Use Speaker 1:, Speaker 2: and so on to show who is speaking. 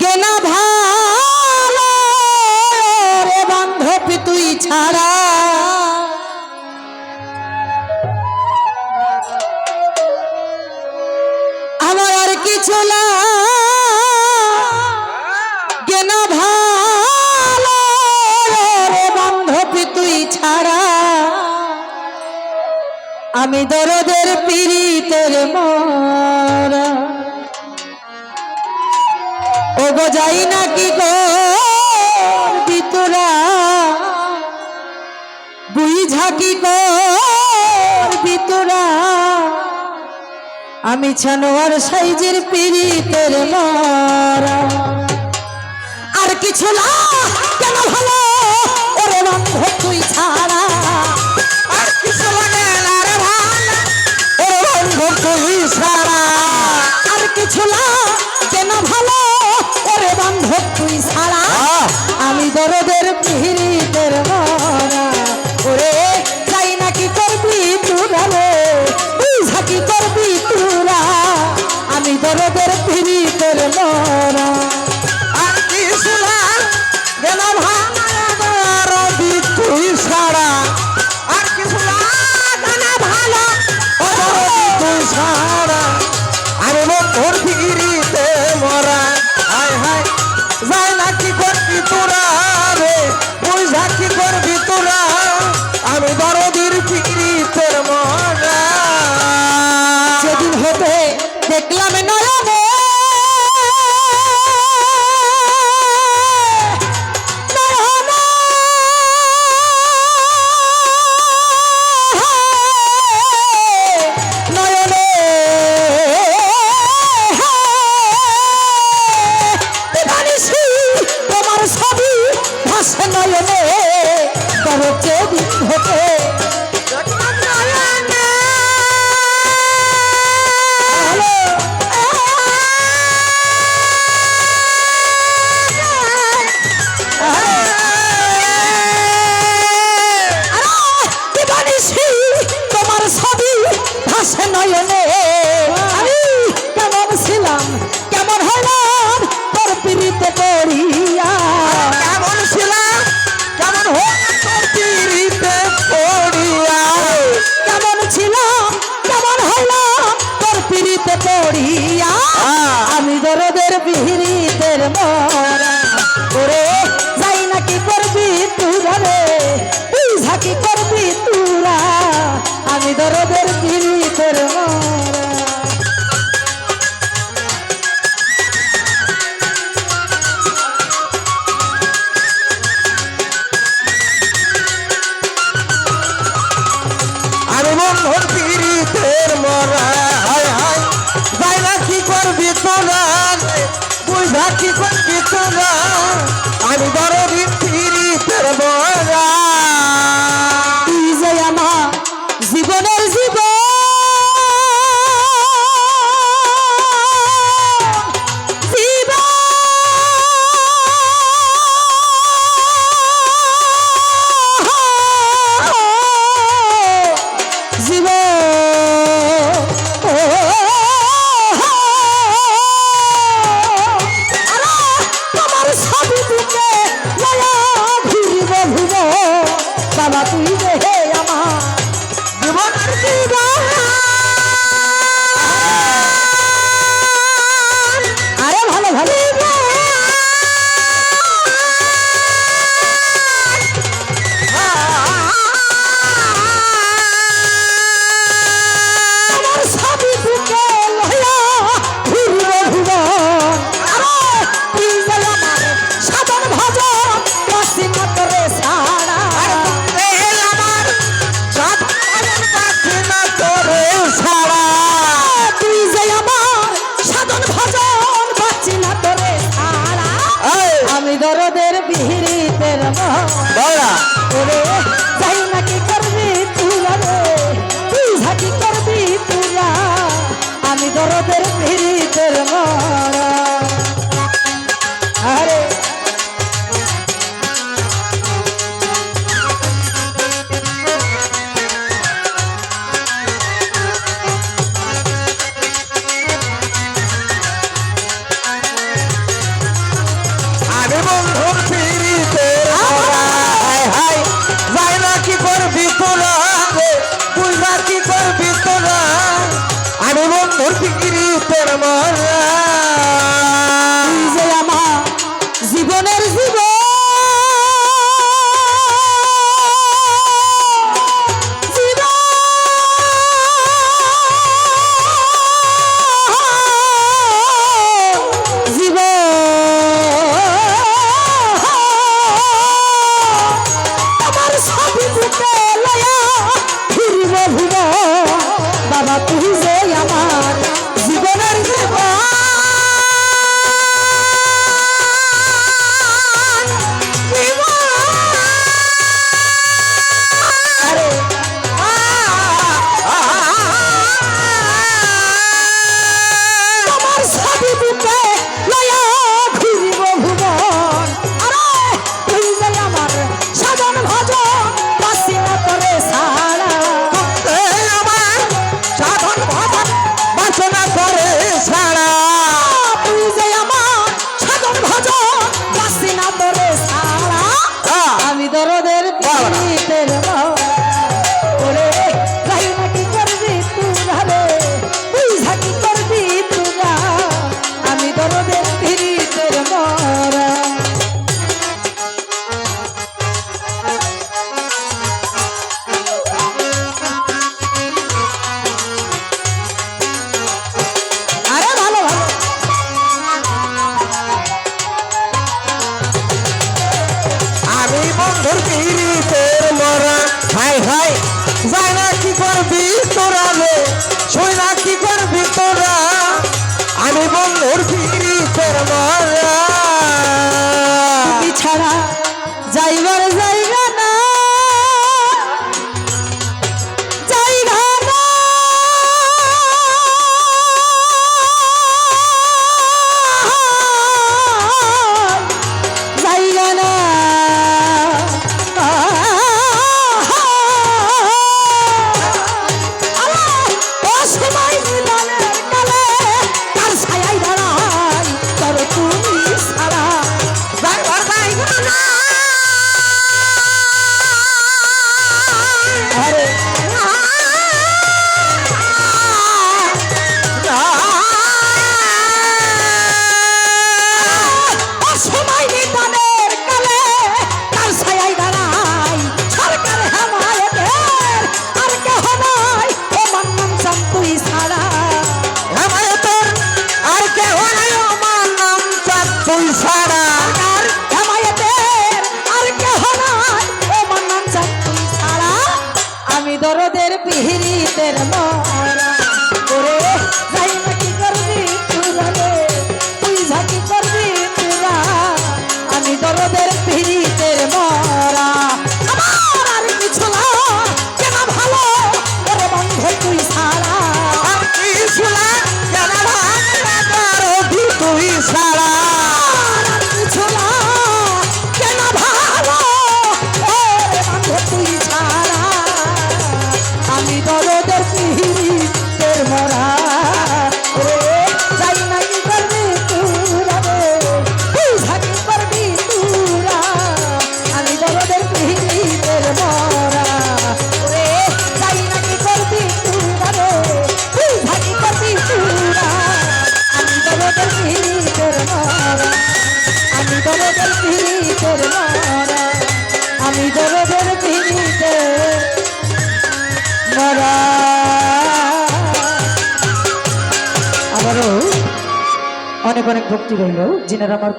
Speaker 1: গেনা ভালো রে বান্ধব তুই ছাড়া। আমার আর কিছু না। গেনা ভালো রে বান্ধব তুই ছাড়া। আমি দরদের পিড়িতের মারা। বোঝাই না কি করবি তোরা
Speaker 2: বুঝা কি করবি তোরা আমি ছানোয়ার সাইজের পিড়িতের মারা। আর কিছু না, কেন ভালো? ওরে বন্ধ তুই
Speaker 3: ছা ওর ফিরি
Speaker 2: আমার চরিত্র জীবন কিছু না আমি বড় দিন ফিরি পারব পিহিরিতের মা দরদের মরা। আমি দরদের পিড়িতে মরা। আবারও অনেক অনেক ভক্তি রইল যিনারা আমার